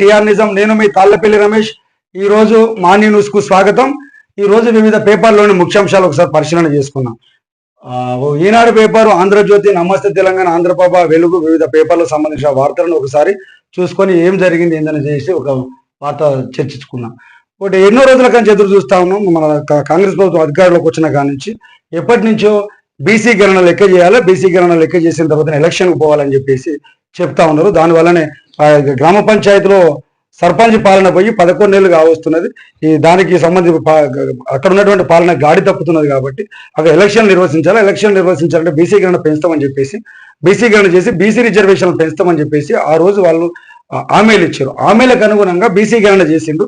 TR నిజం. నేను మీ తాళ్ళపల్లి రమేష్. ఈ రోజు న్యూస్కు స్వాగతం. ఈ రోజు వివిధ పేపర్లోని ముఖ్యాంశాలు ఒకసారి పరిశీలన చేసుకున్నాం ఓ ఈనాడు పేపర్ ఆంధ్రజ్యోతి నమస్తే తెలంగాణ ఆంధ్రప్రభ వెలుగు వివిధ పేపర్లకు సంబంధించిన వార్తలను ఒకసారి చూసుకొని ఏం జరిగింది ఏందని చేసి ఒక వార్త చర్చించుకున్నాం ఒకటి ఎన్నో రోజుల కానీ ఎదురు చూస్తా ఉన్నాం. మన కాంగ్రెస్ ప్రభుత్వం అధికారంలోకి వచ్చిన కాడి నుంచి ఎప్పటి నుంచో బీసీ గణన లెక్క చేయాలి బీసీ గణన లెక్క చేసిన తర్వాత ఎలక్షన్కి పోవాలని చెప్పేసి చెప్తా ఉన్నారు. దానివల్లనే గ్రామ పంచాయతీలో సర్పంచ్ పాలన పోయి పదకొండు నెలలు కావస్తున్నది. ఈ దానికి సంబంధించి అక్కడ ఉన్నటువంటి పాలన గాడి తప్పుతున్నది కాబట్టి అక్కడ ఎలక్షన్ నిర్వహించాలి ఎలక్షన్ నిర్వహించాలంటే బీసీ గణన పెంచుతామని చెప్పేసి బీసీ గణన చేసి బీసీ రిజర్వేషన్ పెంచుతామని చెప్పేసి ఆ రోజు వాళ్ళు హామీలు ఇచ్చారు. హామీలకు అనుగుణంగా బీసీ గణన చేసిండు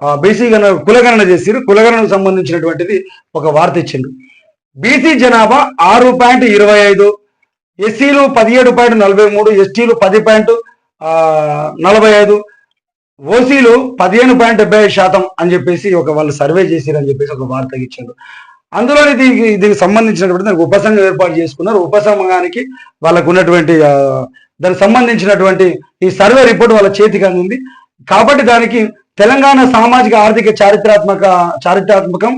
ఆ బీసీ గణన కులగణన చేసిండు కులగణనకు సంబంధించినటువంటిది ఒక వార్త ఇచ్చిండు బీసీ జనాభా ఆరు పాయింట్ ఇరవై ఐదు ఎస్సీలు పదిహేడు పాయింట్ నలభై మూడు ఎస్టీలు పది పాయింట్ నలభై ఐదు ఓసీలు పదిహేను పాయింట్ డెబ్బై ఐదు శాతం అని చెప్పేసి ఒక వాళ్ళు సర్వే చేసిరు అని చెప్పేసి ఒక వార్త ఇచ్చారు. అందులో దీనికి దీనికి సంబంధించినటువంటి దానికి ఉపసంఘం ఏర్పాటు చేసుకున్నారు. ఉపసంఘానికి వాళ్ళకు ఉన్నటువంటి దానికి సంబంధించినటువంటి ఈ సర్వే రిపోర్ట్ వాళ్ళ చేతికి అందింది కాబట్టి దానికి తెలంగాణ సామాజిక ఆర్థిక చారిత్రాత్మక చారిత్రాత్మకం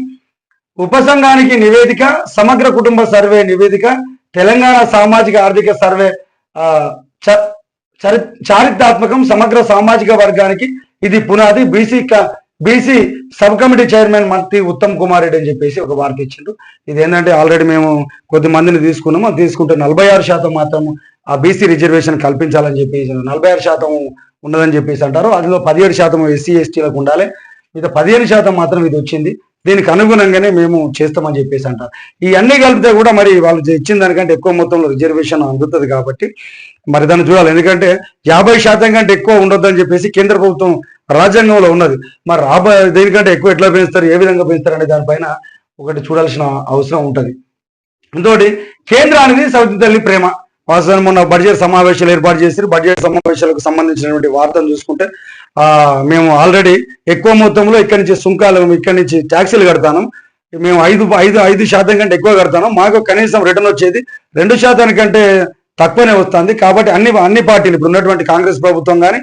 ఉపసంఘానికి నివేదిక సమగ్ర కుటుంబ సర్వే నివేదిక తెలంగాణ సామాజిక ఆర్థిక సర్వే చ- చరి చారిత్రాత్మకం సమగ్ర సామాజిక వర్గానికి ఇది పునాది. BC BC sub committee chairman మంత్రి ఉత్తమ్ కుమార్ రెడ్డి అని చెప్పేసి ఒక వార్త ఇచ్చిండు. ఇది ఏంటంటే ఆల్రెడీ మేము కొద్ది మందిని తీసుకున్నాము. తీసుకుంటే నలభై ఆరు శాతం మాత్రం ఆ బీసీ రిజర్వేషన్ కల్పించాలని చెప్పేసి నలభై ఆరు శాతం ఉన్నదని చెప్పేసి అంటారు. అందులో పదిహేడు శాతం ఎస్సీ ఎస్టీలకు ఉండాలి. ఇది పదిహేను శాతం మాత్రం ఇది వచ్చింది. దీనికి అనుగుణంగానే మేము చేస్తామని చెప్పేసి అంటారు. ఈ అన్ని కలిపితే కూడా మరి వాళ్ళు ఇచ్చిన దానికంటే ఎక్కువ మొత్తంలో రిజర్వేషన్ అందుతుంది కాబట్టి మరి దాన్ని చూడాలి. ఎందుకంటే యాభై శాతం కంటే ఎక్కువ ఉండొద్దని చెప్పేసి కేంద్ర ప్రభుత్వం రాజ్యాంగంలో ఉన్నది. మరి రాబో దీనికంటే ఎక్కువ ఎట్లా పెంచుతారు ఏ విధంగా పెంచుతారు అనే దానిపైన ఒకటి చూడాల్సిన అవసరం ఉంటుంది. ఇంకోటి కేంద్రానికి సౌతి తల్లి ప్రేమ. వాస్తవం మొన్న బడ్జెట్ సమావేశాలు ఏర్పాటు చేసి బడ్జెట్ సమావేశాలకు సంబంధించినటువంటి వార్తలు చూసుకుంటే మేము ఆల్రెడీ ఎక్కువ మొత్తంలో ఇక్కడి నుంచి సుంకాలు ఇక్కడి నుంచి ట్యాక్సీలు కడతాను. మేము ఐదు ఐదు ఐదు శాతం కంటే ఎక్కువ కడతాను. మాకు కనీసం రిటర్న్ వచ్చేది రెండు శాతానికంటే తక్కువనే వస్తుంది. కాబట్టి అన్ని అన్ని పార్టీలు ఇప్పుడు ఉన్నటువంటి కాంగ్రెస్ ప్రభుత్వం కానీ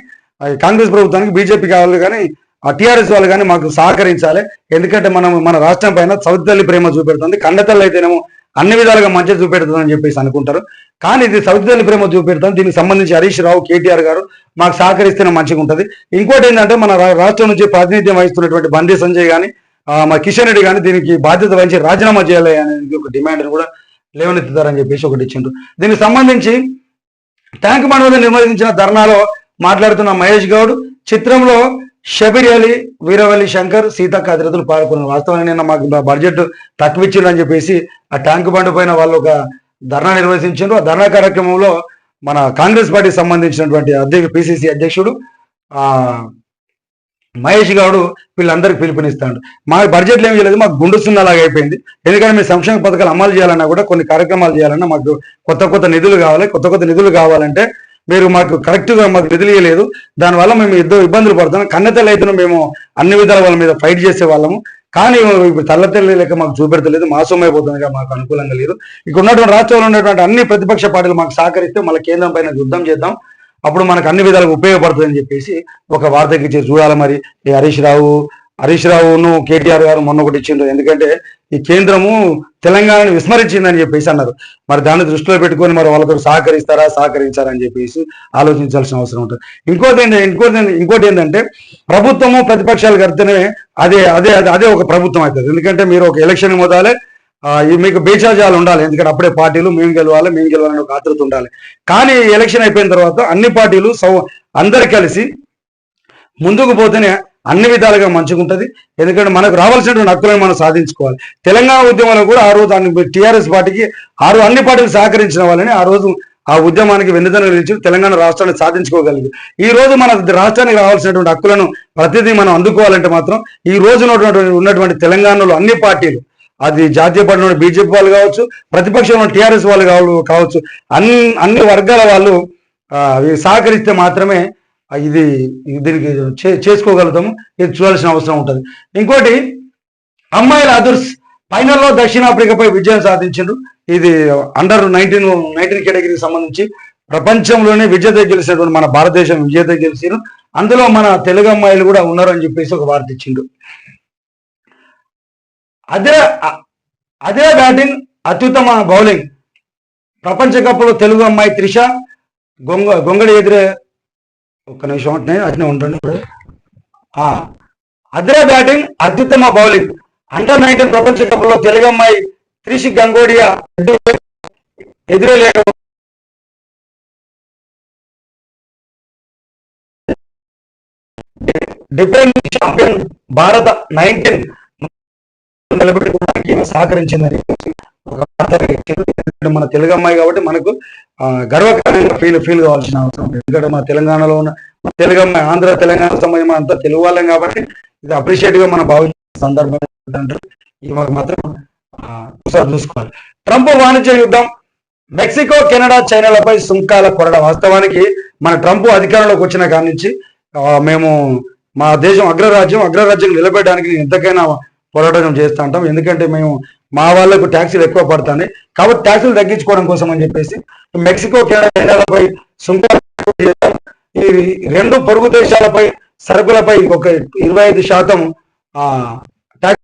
కాంగ్రెస్ ప్రభుత్వానికి బీజేపీ కావాలి కానీ ఆ టీఆర్ఎస్ వాళ్ళు కానీ మాకు సహకరించాలి. ఎందుకంటే మనం మన రాష్ట్రం పైన సౌత్ ప్రేమ చూపెడుతుంది. కండతల్లి అయితేనేమో అన్ని విధాలుగా మంచి చూపెడుతుందని చెప్పేసి అనుకుంటారు. కానీ ఇది సౌత్ ప్రేమ చూపెడతాం దీనికి సంబంధించి హరీష్ రావు కేటీఆర్ గారు మాకు సహకరిస్తేనే మంచిగా ఉంటుంది. ఇంకోటి ఏంటంటే మన రా- రాష్ట్రం నుంచి ప్రాతినిధ్యం వహిస్తున్నటువంటి బండి సంజయ్ కానీ మా కిషన్ రెడ్డి కానీ దీనికి బాధ్యత వహించి రాజీనామా చేయాలి అనేది ఒక డిమాండ్ కూడా లేవనెత్తుతారని చెప్పేసి ఒకటి ఇచ్చిండ్రు. దీనికి సంబంధించి ట్యాంక్ బండ్ వద్ద నిర్వహించిన ధర్నాలో మాట్లాడుతున్న మహేష్ గౌడ్ చిత్రంలో షబీర్ అలీ వీరవల్లి శంకర్ సీతక్క అతిరథులు పాల్గొన్నారు. వాస్తవానికి నిన్న మాకు బడ్జెట్ తక్కువ ఇచ్చిండ్రు అని చెప్పేసి ఆ ట్యాంక్ బండ్ పైన వాళ్ళు ఒక ధర్నా నిర్వహించారు ఆ ధర్నా కార్యక్రమంలో మన కాంగ్రెస్ పార్టీకి సంబంధించినటువంటి అధ్యక్ష పిసిసి అధ్యక్షుడు ఆ మహేష్ గౌడ్ వీళ్ళందరికీ పిలుపునిస్తాడు. మా బడ్జెట్లో ఏం చేయలేదు మాకు గుండు సున్నాలాగా అయిపోయింది. ఎందుకంటే మీ సంక్షేమ పథకాలు అమలు చేయాలన్నా కూడా కొన్ని కార్యక్రమాలు చేయాలన్నా మాకు కొత్త కొత్త నిధులు కావాలి. కొత్త కొత్త నిధులు కావాలంటే మీరు మాకు కరెక్ట్గా మాకు నిధులు దానివల్ల మేము ఇద్దరు ఇబ్బందులు పడుతున్నాం. కన్నెతల్లి అయితే మేము అన్ని విధాల వాళ్ళ మీద ఫైట్ చేసే వాళ్ళము. కానీ ఇప్పుడు తల్లతల్లి లెక్క మాకు చూపెడతలేదు. మాసమైపోతుంది మాకు అనుకూలంగా లేదు. ఇక్కడ ఉన్నటువంటి రాష్ట్రంలో ఉన్నటువంటి అన్ని ప్రతిపక్ష పార్టీలు మాకు సహకరిస్తే మళ్ళీ కేంద్రం పైన యుద్ధం చేద్దాం. అప్పుడు మనకు అన్ని విధాలుగా ఉపయోగపడుతుంది అని చెప్పేసి ఒక వార్తకి ఇచ్చి చూడాలి మరి. ఈ హరీష్ రావు హరీష్ రావును కేటీఆర్ గారు మొన్న ఒకటి ఇచ్చిండ్రు. ఎందుకంటే ఈ కేంద్రము తెలంగాణను విస్మరించిందని చెప్పేసి అన్నారు. మరి దాన్ని దృష్టిలో పెట్టుకొని మరి వాళ్ళతో సహకరిస్తారా సహకరించారా అని చెప్పేసి ఆలోచించాల్సిన అవసరం ఉంటుంది. ఇంకోటి ఏంటంటే ఇంకోటి ఇంకోటి ఏంటంటే ప్రభుత్వము ప్రతిపక్షాలు కడితేనే అదే అదే అదే అదే ఒక ప్రభుత్వం అవుతుంది. ఎందుకంటే మీరు ఒక ఎలక్షన్ మొదలే ఈ మీకు బేచాజాలు ఉండాలి. ఎందుకంటే అప్పుడే పార్టీలు మేము గెలవాలి మేము గెలవాలని ఒక ఆతృత ఉండాలి. కానీ ఎలక్షన్ అయిపోయిన తర్వాత అన్ని పార్టీలు సౌ అందరు కలిసి ముందుకు పోతేనే అన్ని విధాలుగా మంచిగుంటది ఎందుకంటే మనకు రావాల్సినటువంటి హక్కులను మనం సాధించుకోవాలి. తెలంగాణ ఉద్యమంలో కూడా ఆ రోజు టీఆర్ఎస్ పార్టీకి ఆ రోజు అన్ని పార్టీలు సహకరించిన వాళ్ళని ఆ రోజు ఆ ఉద్యమానికి వెన్నుదన నిలిచి తెలంగాణ రాష్ట్రాన్ని సాధించుకోగలిగి ఈ రోజు మన రాష్ట్రానికి రావాల్సినటువంటి హక్కులను ప్రతిదీ మనం అందుకోవాలంటే మాత్రం ఈ రోజు ఉన్నటువంటి తెలంగాణలో అన్ని పార్టీలు అది జాతీయ పార్టీలో బీజేపీ వాళ్ళు కావచ్చు ప్రతిపక్షంలో టీఆర్ఎస్ వాళ్ళు కావచ్చు అన్ని అన్ని వర్గాల వాళ్ళు సహకరిస్తే మాత్రమే ఇది దీనికి చేసుకోగలుగుతాము. ఇది చూడాల్సిన అవసరం ఉంటుంది. ఇంకోటి అమ్మాయిల అదుర్స్ ఫైనల్లో దక్షిణాఫ్రికాపై విజయం సాధించిండు. ఇది అండర్ నైన్టీన్ నైన్టీన్ కేటగిరీకి సంబంధించి ప్రపంచంలోనే విజేత గెలిచినటువంటి మన భారతదేశం విజేత గెలిచారు అందులో మన తెలుగు అమ్మాయిలు కూడా ఉన్నారని చెప్పేసి ఒక వార్త ఇచ్చిండు. అదే అదే బ్యాటింగ్ అత్యుత్తమ బౌలింగ్. ప్రపంచ కప్లో తెలుగు అమ్మాయి త్రిష గొంగ గొంగడి ఎదురే ఒక్క నిమిషం అంటే అట్నే ఉంటుంది ఇప్పుడు. ఆ, బ్యాటింగ్ అత్యుత్తమ బౌలింగ్. అండర్ నైన్టీన్ ప్రపంచ కప్లో తెలుగు అమ్మాయి త్రిషి గంగోడియా ఎదురలేక డిఫరెంట్ ఛాంపియన్ భారత నైన్టీన్ నిలబెట్టుకోవడానికి సహకరించిందని మన తెలుగు అమ్మాయి కాబట్టి మనకు గర్వకారణంగా గర్వకారంగా ఫీల్ ఫీల్ కావాల్సిన అవసరం లేదు. ఎందుకంటే మన తెలంగాణలో ఉన్న తెలుగు అమ్మాయి ఆంధ్ర తెలంగాణ సంబంధించి మన అంతా తెలుగు వాళ్ళం కాబట్టి ఇది అప్రిషియేట్గా మన భావించే సందర్భం ఇది మాత్రం ఒకసారి చూసుకోవాలి. ట్రంప్ వాణిజ్య యుద్ధం మెక్సికో కెనడా చైనాలపై సుంకాల కొరడ. వాస్తవానికి మన ట్రంప్ అధికారంలోకి వచ్చిన కాడి నుంచి మేము మా దేశం అగ్రరాజ్యం అగ్రరాజ్యం నిలబెట్టడానికి ఎంతకైనా పోరాటం చేస్తూ ఉంటాం. ఎందుకంటే మేము మా వాళ్ళకు ట్యాక్సీలు ఎక్కువ పడుతున్నాయి కాబట్టి ట్యాక్సీలు తగ్గించుకోవడం కోసం అని చెప్పేసి మెక్సికో కెనడాలపై సుంకం ఈ రెండు పొరుగు దేశాలపై సరుకులపై ఒక ఇరవై ఐదు శాతం ఆ,